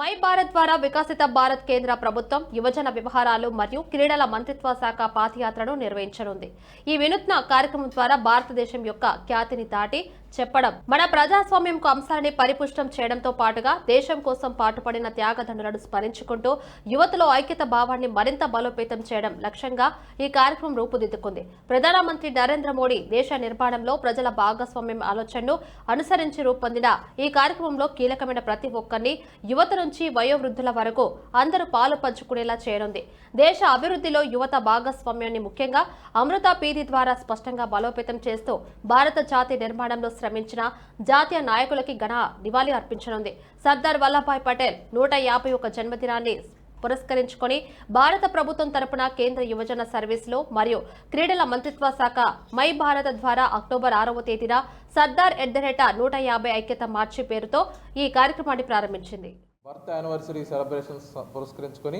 My Bharat ద్వారా వికసిత భారత్ కేంద్ర ప్రభుత్వం యువజన వ్యవహారాలు మరియు క్రీడల మంత్రిత్వ శాఖ పాదయాత్రను నిర్వహించనుంది. ఈ వినూత్న కార్యక్రమం ద్వారా భారతదేశం యొక్క ఖ్యాతిని దాటి చెప్పడం మన ప్రజాస్వామ్యంకు అంశాలని పరిపుష్టం చేయడంతో పాటుగా దేశం కోసం పాటుపడిన త్యాగదండులను స్మరించుకుంటూ యువతలో ఐక్యత భావాన్ని మరింత బలోపేతం చేయడం లక్ష్యంగా ఈ కార్యక్రమం రూపుదిద్దుకుంది. ప్రధానమంత్రి నరేంద్ర మోడీ దేశ నిర్మాణంలో ప్రజల భాగస్వామ్యం ఆలోచనను అనుసరించి రూపొందిన ఈ కార్యక్రమంలో కీలకమైన ప్రతి ఒక్కరిని యువత నుంచి వయోవృద్ధుల వరకు అందరూ పాలు పంచుకునేలా చేయనుంది. దేశ అభివృద్ధిలో యువత భాగస్వామ్యాన్ని ముఖ్యంగా అమృత పీధి ద్వారా స్పష్టంగా బలోపేతం చేస్తూ భారత జాతి నిర్మాణంలో శ్రమించిన జాతీయ నాయకులకి ఘన నివాళి అర్పించనుంది. సర్దార్ వల్లభాయ్ పటేల్ నూట యాభై ఒక జన్మదినాన్ని పురస్కరించుకొని భారత ప్రభుత్వం తరపున కేంద్ర యువజన సర్వీసులు మరియు క్రీడల మంత్రిత్వ శాఖ మై భారత ద్వారా అక్టోబర్ ఆరవ తేదీన సర్దార్ ఎడ్డరేట నూట యాభై ఐక్యత మార్చి పేరుతో ఈ కార్యక్రమాన్ని ప్రారంభించింది. బర్త్ యానివర్సరీ సెలబ్రేషన్స్ పురస్కరించుకొని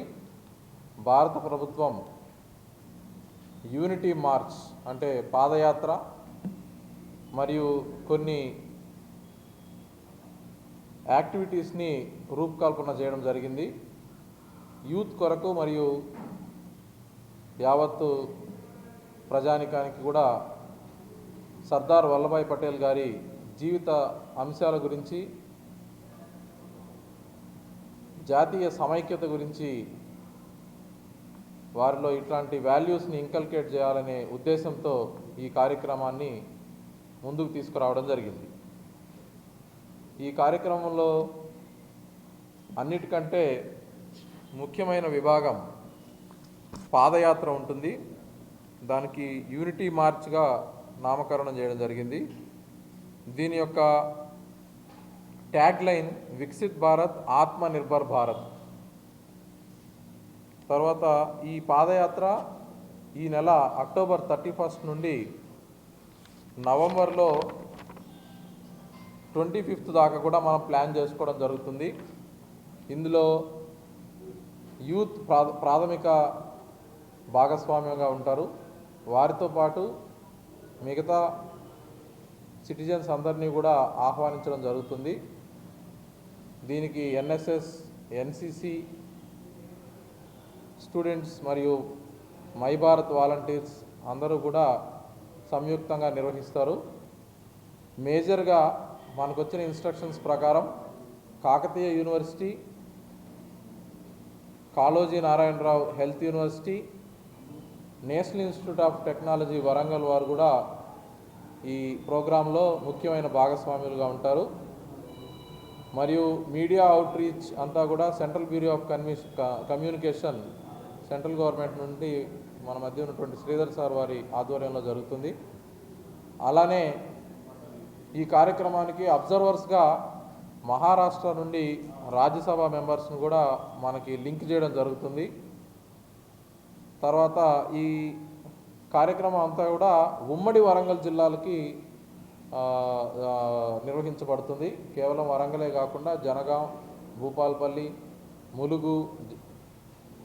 భారత ప్రభుత్వం యూనిటీ మార్చ్ అంటే పాదయాత్ర మరియు కొన్ని యాక్టివిటీస్ని రూపకల్పన చేయడం జరిగింది. యూత్ కొరకు మరియు యావత్తు ప్రజానికానికి కూడా సర్దార్ వల్లభాయ్ పటేల్ గారి జీవిత అంశాల గురించి జాతీయ సమైక్యత గురించి వారిలో ఇట్లాంటి వాల్యూస్ని ఇంకల్కేట్ చేయాలనే ఉద్దేశంతో ఈ కార్యక్రమాన్ని ముందుకు తీసుకురావడం జరిగింది. ఈ కార్యక్రమంలో అన్నిటికంటే ముఖ్యమైన విభాగం పాదయాత్ర ఉంటుంది. దానికి యూనిటీ మార్చ్గా నామకరణం చేయడం జరిగింది. దీని యొక్క ట్యాగ్ లైన్ వికసిత్ భారత్ ఆత్మ నిర్భర్ భారత్ తర్వాత ఈ పాదయాత్ర ఈ నెల అక్టోబర్ థర్టీ ఫస్ట్ నుండి నవంబర్లో ట్వంటీ ఫిఫ్త్ దాకా కూడా మనం ప్లాన్ చేసుకోవడం జరుగుతుంది. ఇందులో యూత్ ప్రా ప్రాథమిక భాగస్వామ్యంగా ఉంటారు. వారితో పాటు మిగతా సిటిజన్స్ అందరినీ కూడా ఆహ్వానించడం జరుగుతుంది. దీనికి ఎన్ఎస్ఎస్ ఎన్సిసి స్టూడెంట్స్ మరియు మై భారత్ వాలంటీర్స్ అందరూ కూడా సంయుక్తంగా నిర్వహిస్తారు. మేజర్గా మనకు వచ్చిన ఇన్స్ట్రక్షన్స్ ప్రకారం Kakatiya university Kaloji Narayanarao health university national institute of technology Warangal వారు కూడా ఈ ప్రోగ్రాంలో ముఖ్యమైన భాగస్వాములుగా ఉంటారు. మరియు మీడియా అవుట్ రీచ్ అంతా కూడా సెంట్రల్ బ్యూరో ఆఫ్ కన్వీ కమ్యూనికేషన్ సెంట్రల్ గవర్నమెంట్ నుండి మన మధ్య ఉన్నటువంటి శ్రీధర్ సార్ వారి ఆధ్వర్యంలో జరుగుతుంది. అలానే ఈ కార్యక్రమానికి అబ్జర్వర్స్గా మహారాష్ట్ర నుండి రాజ్యసభ మెంబర్స్ను కూడా మనకి లింక్ చేయడం జరుగుతుంది. తర్వాత ఈ కార్యక్రమం అంతా కూడా ఉమ్మడి వరంగల్ జిల్లాలకి నిర్వహించబడుతుంది. కేవలం వరంగలే కాకుండా జనగాం భూపాల్పల్లి ములుగు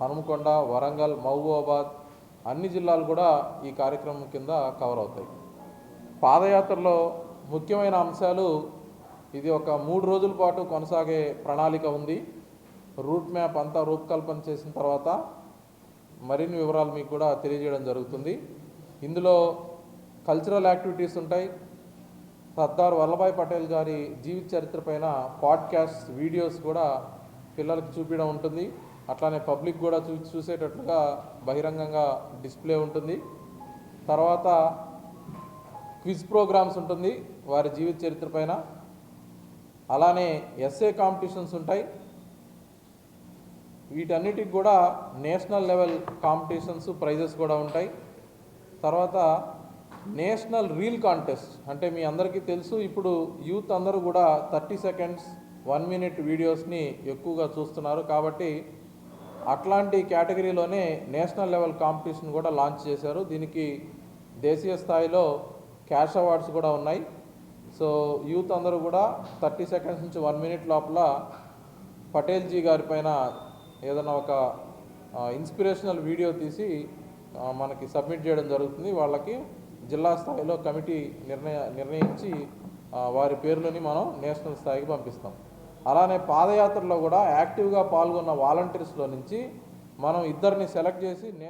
హనుమకొండ వరంగల్ మహబూబాబాద్ అన్ని జిల్లాలు కూడా ఈ కార్యక్రమం కింద కవర్ అవుతాయి. పాదయాత్రలో ముఖ్యమైన అంశాలు ఇది ఒక మూడు రోజుల పాటు కొనసాగే ప్రణాళిక ఉంది. రూట్ మ్యాప్ అంతా రూపకల్పన చేసిన తర్వాత మరిన్ని వివరాలు మీకు కూడా తెలియజేయడం జరుగుతుంది. ఇందులో కల్చరల్ యాక్టివిటీస్ ఉంటాయి. సర్దార్ వల్లభాయ్ పటేల్ గారి జీవిత చరిత్ర పైన పాడ్కాస్ట్ వీడియోస్ కూడా పిల్లలకి చూపించడం ఉంటుంది. అట్లానే పబ్లిక్ కూడా చూ చూసేటట్లుగా బహిరంగంగా డిస్ప్లే ఉంటుంది. తర్వాత క్విజ్ ప్రోగ్రామ్స్ ఉంటుంది వారి జీవిత చరిత్ర పైన. అలానే ఎస్ఏ కాంపిటీషన్స్ ఉంటాయి. వీటన్నిటికి కూడా నేషనల్ లెవెల్ కాంపిటీషన్స్ ప్రైజెస్ కూడా ఉంటాయి. తర్వాత నేషనల్ రీల్ కాంటెస్ట్. అంటే మీ అందరికీ తెలుసు ఇప్పుడు యూత్ అందరూ కూడా థర్టీ సెకండ్స్ వన్ మినిట్ వీడియోస్ని ఎక్కువగా చూస్తున్నారు. కాబట్టి అట్లాంటి కేటగిరీలోనే నేషనల్ లెవెల్ కాంపిటీషన్ కూడా లాంచ్ చేశారు. దీనికి దేశీయ స్థాయిలో క్యాష్ అవార్డ్స్ కూడా ఉన్నాయి. సో యూత్ అందరూ కూడా థర్టీ సెకండ్స్ నుంచి వన్ మినిట్ లోపల పటేల్ జీ గారి పైన ఏదైనా ఒక ఇన్స్పిరేషనల్ వీడియో తీసి మనకి సబ్మిట్ చేయడం జరుగుతుంది. వాళ్ళకి జిల్లా స్థాయిలో కమిటీ నిర్ణయ నిర్ణయించి వారి పేర్లని మనం నేషనల్ స్థాయికి పంపిస్తాం. అలానే పాదయాత్రలో కూడా యాక్టివ్గా పాల్గొన్న వాలంటీర్స్లో నుంచి మనం ఇద్దరిని సెలెక్ట్ చేసి నే